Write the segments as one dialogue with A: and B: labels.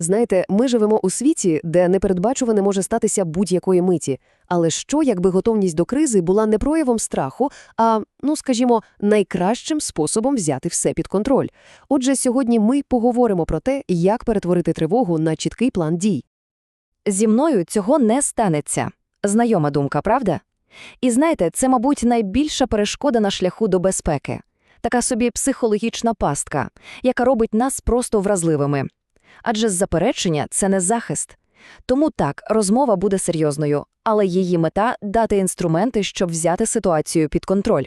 A: Знаєте, ми живемо у світі, де непередбачуване може статися будь-якої миті. Але що, якби готовність до кризи була не проявом страху, а, ну скажімо, найкращим способом взяти все під контроль? Отже, сьогодні ми поговоримо про те, як перетворити тривогу на чіткий план дій.
B: Зі мною цього не станеться. Знайома думка, правда? І знаєте, це, мабуть, найбільша перешкода на шляху до безпеки. Така собі психологічна пастка, яка робить нас просто вразливими. Адже заперечення – це не захист. Тому так, розмова буде серйозною, але її мета – дати інструменти, щоб взяти ситуацію під контроль.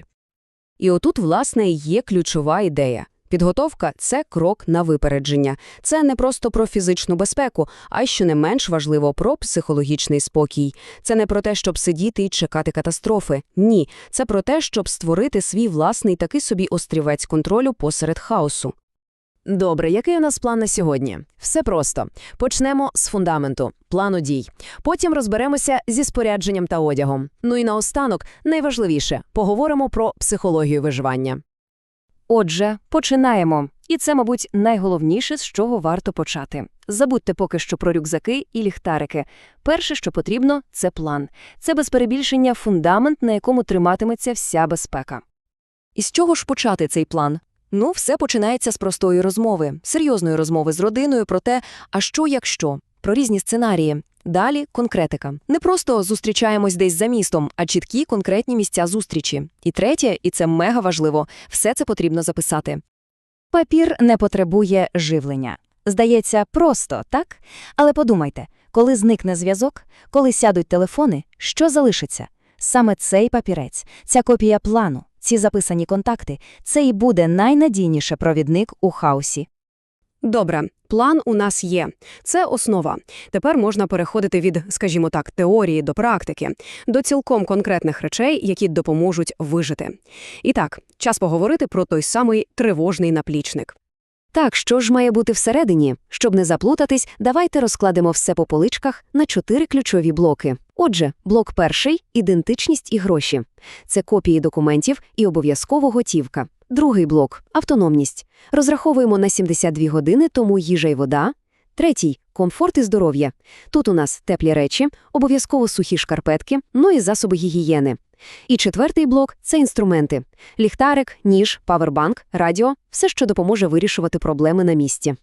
C: І отут, власне, є ключова ідея. Підготовка – це крок на випередження. Це не просто про фізичну безпеку, а що не менш важливо, про психологічний спокій. Це не про те, щоб сидіти і чекати катастрофи. Ні, це про те, щоб створити свій власний такий собі острівець контролю посеред хаосу.
A: Добре, який у нас план на сьогодні? Все просто. Почнемо з фундаменту, плану дій. Потім розберемося зі спорядженням та одягом. Ну і наостанок, найважливіше, поговоримо про психологію виживання.
B: Отже, починаємо. І це, мабуть, найголовніше, з чого варто почати. Забудьте поки що про рюкзаки і ліхтарики. Перше, що потрібно, це план. Це без перебільшення фундамент, на якому триматиметься вся безпека. І з чого ж почати цей план? Ну, все починається з простої розмови, серйозної розмови з родиною про те, а що якщо, про різні сценарії. Далі конкретика. Не просто зустрічаємось десь за містом, а чіткі конкретні місця зустрічі. І третє, і це мега важливо, все це потрібно записати. Папір не потребує живлення. Здається, просто, так? Але подумайте, коли зникне зв'язок, коли сядуть телефони, що залишиться? Саме цей папірець, ця копія плану, ці записані контакти це і буде найнадійніше провідник у хаосі.
C: Добре, план у нас є. Це основа. Тепер можна переходити від, скажімо так, теорії до практики, до цілком конкретних речей, які допоможуть вижити. І так, час поговорити про той самий тривожний наплічник.
B: Так, що ж має бути всередині? Щоб не заплутатись, давайте розкладемо все по поличках на чотири ключові блоки. Отже, блок перший – ідентичність і гроші. Це копії документів і обов'язково готівка. Другий блок – автономність. Розраховуємо на 72 години, тому їжа й вода. Третій – комфорт і здоров'я. Тут у нас теплі речі, обов'язково сухі шкарпетки, ну і засоби гігієни. І четвертий блок – це інструменти. Ліхтарик, ніж, павербанк, радіо – все, що допоможе вирішувати проблеми на місці.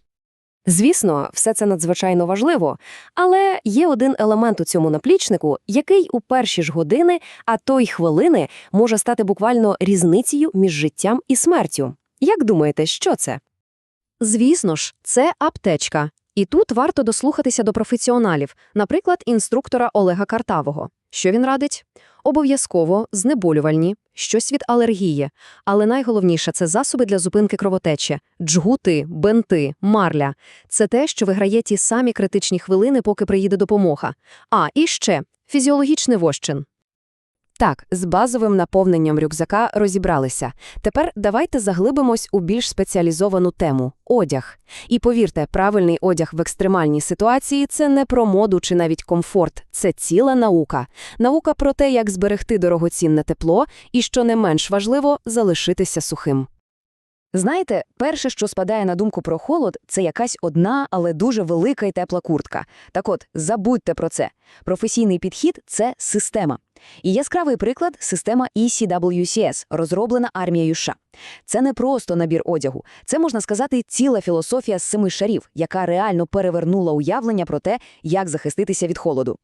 B: Звісно, все це надзвичайно важливо, але є один елемент у цьому наплічнику, який у перші ж години, а то й хвилини, може стати буквально різницею між життям і смертю. Як думаєте, що це? Звісно ж, це аптечка. І тут варто дослухатися до професіоналів, наприклад, інструктора Олега Картавого. Що він радить? Обов'язково знеболювальні, щось від алергії. Але найголовніше – це засоби для зупинки кровотечі, джгути, бенти, марля. Це те, що виграє ті самі критичні хвилини, поки приїде допомога. А, і ще – фізіологічний вощин. Так, з базовим наповненням рюкзака розібралися. Тепер давайте заглибимось у більш спеціалізовану тему – одяг. І повірте, правильний одяг в екстремальній ситуації – це не про моду чи навіть комфорт, це ціла наука. Наука про те, як зберегти дорогоцінне тепло і, що не менш важливо, залишитися сухим. Знаєте, перше, що спадає на думку про холод, це якась одна, але дуже велика і тепла куртка. Так от, забудьте про це. Професійний підхід – це система. І яскравий приклад – система ECWCS, розроблена армією США. Це не просто набір одягу. Це, можна сказати, ціла філософія з семи шарів, яка реально перевернула уявлення про те, як захиститися від холоду.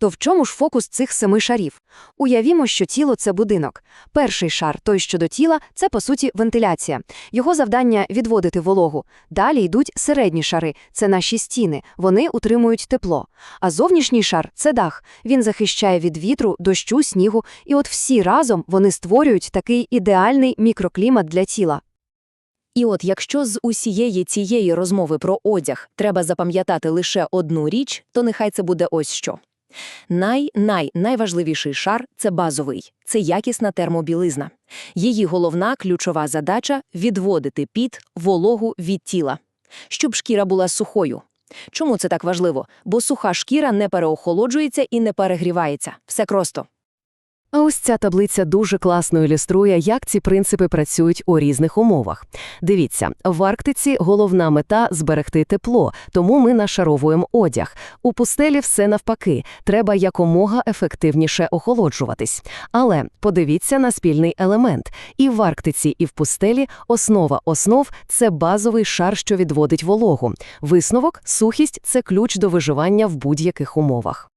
B: То в чому ж фокус цих семи шарів? Уявімо, що тіло – це будинок. Перший шар, той, що до тіла, це, по суті, вентиляція. Його завдання – відводити вологу. Далі йдуть середні шари – це наші стіни, вони утримують тепло. А зовнішній шар – це дах. Він захищає від вітру, дощу, снігу, і от всі разом вони створюють такий ідеальний мікроклімат для тіла. І от якщо з усієї цієї розмови про одяг треба запам'ятати лише одну річ, то нехай це буде ось що. Най-най найважливіший шар це базовий, це якісна термобілизна. Її головна ключова задача відводити піт, вологу від тіла, щоб шкіра була сухою. Чому це так важливо? Бо суха шкіра не переохолоджується і не перегрівається. Все просто.
A: А ось ця таблиця дуже класно ілюструє, як ці принципи працюють у різних умовах. Дивіться, в Арктиці головна мета – зберегти тепло, тому ми нашаровуємо одяг. У пустелі все навпаки, треба якомога ефективніше охолоджуватись. Але подивіться на спільний елемент. І в Арктиці, і в пустелі основа основ – це базовий шар, що відводить вологу. Висновок – сухість – це ключ до виживання в будь-яких умовах.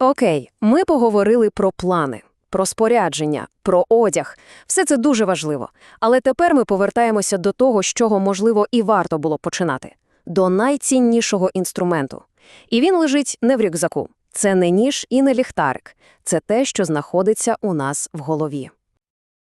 B: Окей, ми поговорили про плани, про спорядження, про одяг. Все це дуже важливо. Але тепер ми повертаємося до того, з чого, можливо, і варто було починати. До найціннішого інструменту. І він лежить не в рюкзаку. Це не ніж і не ліхтарик. Це те, що знаходиться у нас в голові.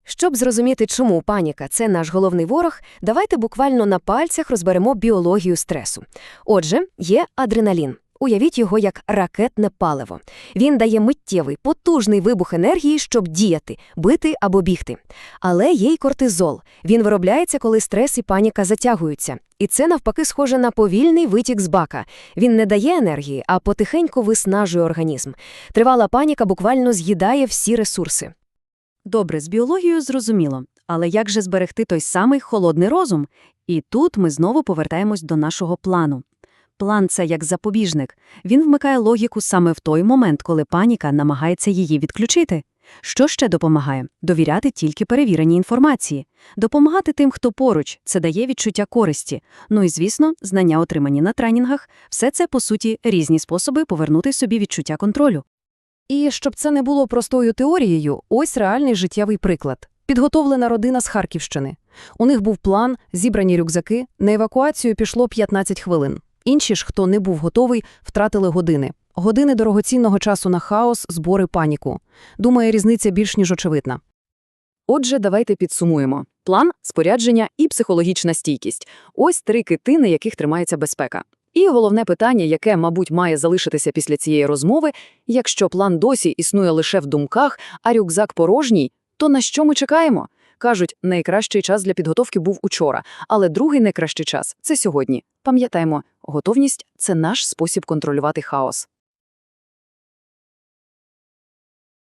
B: Щоб зрозуміти, чому паніка – це наш головний ворог, давайте буквально на пальцях розберемо біологію стресу. Отже, є адреналін. Уявіть його як ракетне паливо. Він дає миттєвий, потужний вибух енергії, щоб діяти, бити або бігти. Але є й кортизол. Він виробляється, коли стрес і паніка затягуються. І це, навпаки, схоже на повільний витік з бака. Він не дає енергії, а потихеньку виснажує організм. Тривала паніка буквально з'їдає всі ресурси.
D: Добре, з біологією зрозуміло. Але як же зберегти той самий холодний розум? І тут ми знову повертаємось до нашого плану. План це як запобіжник. Він вмикає логіку саме в той момент, коли паніка намагається її відключити. Що ще допомагає? Довіряти тільки перевіреній інформації. Допомагати тим, хто поруч, це дає відчуття користі. Ну і, звісно, знання, отримані на тренінгах – все це, по суті, різні способи повернути собі відчуття контролю.
C: І щоб це не було простою теорією, ось реальний життєвий приклад. Підготовлена родина з Харківщини. У них був план, зібрані рюкзаки, на евакуацію пішло 15 хвилин. Інші ж, хто не був готовий, втратили години. Години дорогоцінного часу на хаос, збори, паніку. Думаю, різниця більш ніж очевидна.
E: Отже, давайте підсумуємо. План, спорядження і психологічна стійкість – ось три кити, на яких тримається безпека. І головне питання, яке, мабуть, має залишитися після цієї розмови, якщо план досі існує лише в думках, а рюкзак порожній, то на що ми чекаємо? Кажуть, найкращий час для підготовки був учора, але другий найкращий час – це сьогодні. Пам'ятаємо, готовність – це наш спосіб контролювати хаос.